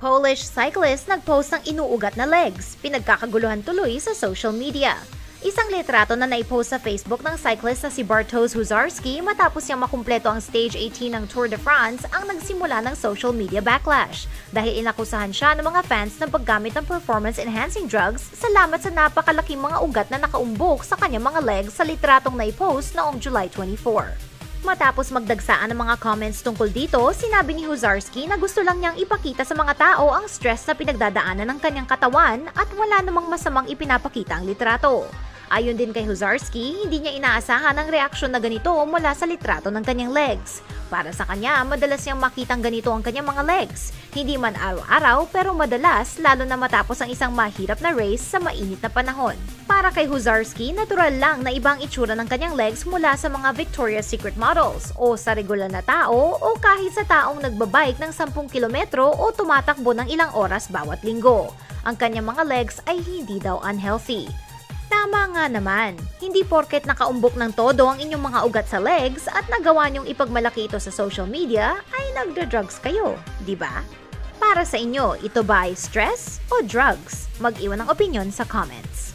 Polish cyclist nagpost ng inuugat na legs, pinagkakaguluhan tuloy sa social media. Isang litrato na naipost sa Facebook ng cyclist na si Bartosz Huzarski matapos niyang makumpleto ang Stage 18 ng Tour de France ang nagsimula ng social media backlash dahil inakusahan siya ng mga fans ng paggamit ng performance-enhancing drugs salamat sa napakalaking mga ugat na nakaumbok sa kanyang mga legs sa litratong naipost noong July 24. Matapos magdagsaan ng mga comments tungkol dito, sinabi ni Huzarski na gusto lang niyang ipakita sa mga tao ang stress na pinagdadaanan ng kanyang katawan at wala namang masamang ipinapakita ang litrato. Ayon din kay Huzarski, hindi niya inaasahan ang reaksyon na ganito mula sa litrato ng kanyang legs. Para sa kanya, madalas niyang makitang ganito ang kanyang mga legs. Hindi man araw-araw pero madalas lalo na matapos ang isang mahirap na race sa mainit na panahon. Para kay Huzarski, natural lang na ibang itsura ng kanyang legs mula sa mga Victoria's Secret models o sa regular na tao o kahit sa taong nagbabike ng 10 kilometro o tumatakbo ng ilang oras bawat linggo. Ang kanyang mga legs ay hindi daw unhealthy. Tama nga naman, hindi porket nakaumbok ng todo ang inyong mga ugat sa legs at nagawa niyong ipagmalaki ito sa social media ay nagda-drugs kayo, di ba? Para sa inyo, ito ba ay stress o drugs? Mag-iwan ng opinion sa comments.